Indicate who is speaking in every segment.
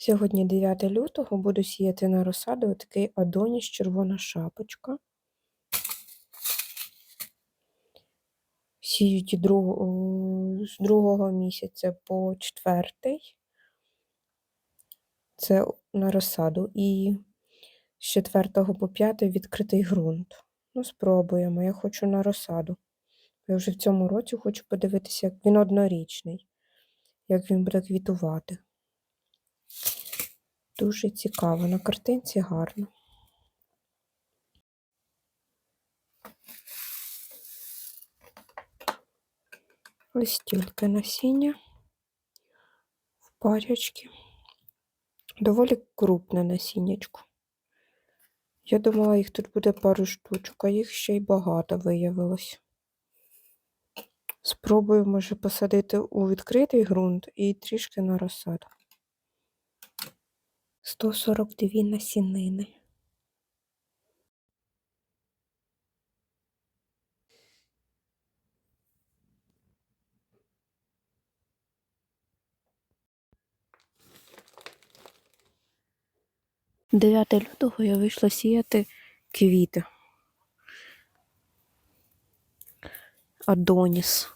Speaker 1: Сьогодні 9 лютого буду сіяти на розсаду такий Адоніс червона шапочка. Сіють з другого місяця по четвертий. Це на розсаду. І з 4 по 5 відкритий ґрунт. Ну, спробуємо. Я хочу на розсаду. Я вже в цьому році хочу подивитися, як він однорічний, як він буде квітувати. Дуже цікаво. На картинці гарно. Ось стільки насіння в парячки. Доволі крупне насіннячко. Я думала, їх тут буде пару штучок, а їх ще й багато виявилось. Спробую, може, посадити у відкритий ґрунт і трішки на розсаду. 142 насінини. Дев'яте лютого я вийшла сіяти квіти. Адоніс.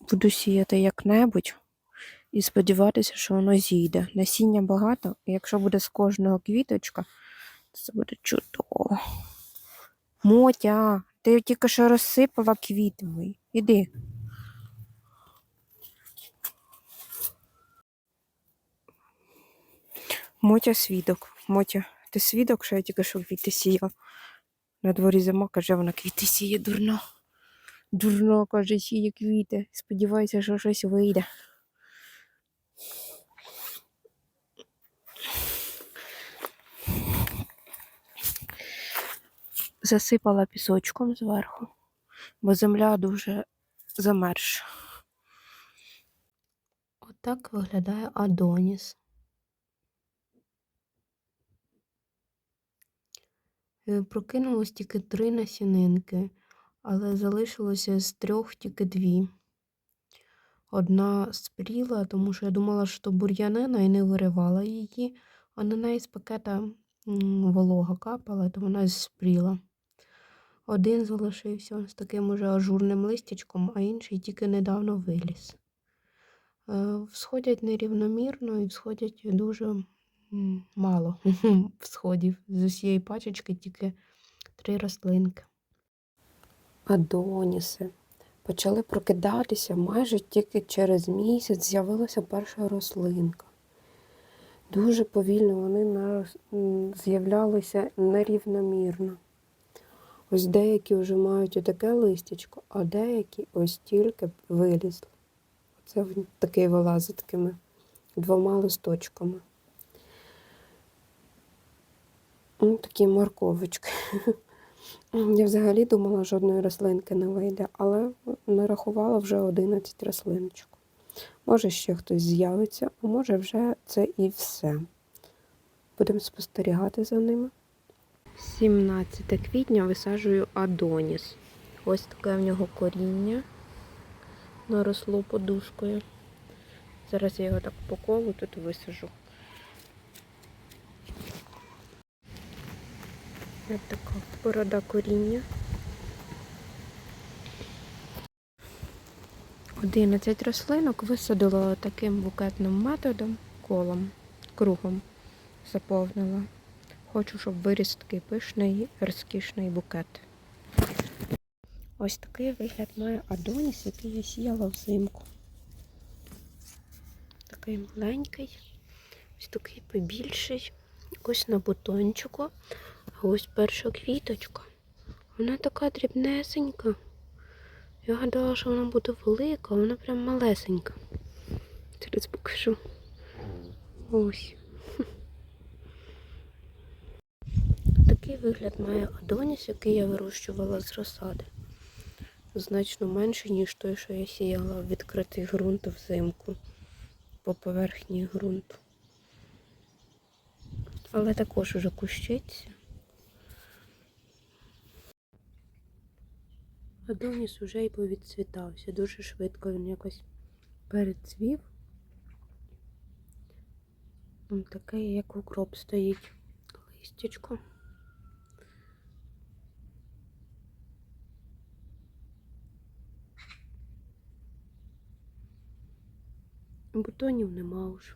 Speaker 1: Буду сіяти як-небудь і сподіватися, що воно зійде. Насіння багато, і якщо буде з кожного квіточка, то це буде чудово. Мотя, ти тільки що розсипала квіти мої. Іди. Мотя свідок. Мотя, ти свідок, що я тільки що квіти сіяв. На дворі зима, каже, вона квіти сіє дурно. Дурно, каже, сіє квіти. Сподіваюся, що щось вийде. Засипала пісочком зверху, бо земля дуже замерзша. Отак виглядає Адоніс. Е, Прокинулось тільки три насінинки, але залишилося з трьох тільки дві. Одна спріла, тому що я думала, що бур'янина і не виривала її, а на неї з пакета волога капала, то вона спріла. Один залишився з таким уже ажурним листячком, а інший тільки недавно виліз. Е, Всходять нерівномірно і всходять дуже мало всходів. З усієї пачечки тільки три рослинки. Адоніси почали прокидатися майже тільки через місяць з'явилася перша рослинка. Дуже повільно вони з'являлися нерівномірно. Ось деякі вже мають отаке листячко, а деякі ось тільки вилізли. Це він такий вилазить такими двома листочками. Ну, такі морковочки. Я взагалі думала, жодної рослинки не вийде, але нарахувала вже 11 рослиночок. Може, ще хтось з'явиться, а може вже це і все. Будемо спостерігати за ними. 17 квітня висаджую Адоніс. Ось таке в нього коріння наросло подушкою. Зараз я його так по колу тут висажу. Ось така порода коріння. 11 рослинок висадила таким букетним методом, колом, кругом заповнила. Хочу, щоб виріс такий пишний, розкішний букет. Ось такий вигляд має Адоніс, який я сіяла взимку. Такий маленький, ось такий побільший. Ось на бутончику. А ось перша квіточка. Вона така дрібнесенька. Я гадала, що вона буде велика, а вона прям малесенька. Зараз покажу. Ось. Такий вигляд має Адоніс, який я вирощувала з розсади. Значно менше, ніж той, що я сіяла в відкритий ґрунт взимку по поверхні ґрунту. Але також уже кущиться. Адоніс уже й повідцвітався. Дуже швидко він якось перецвів. Таке, як укроп стоїть. Листячко. Бутонів нема вже.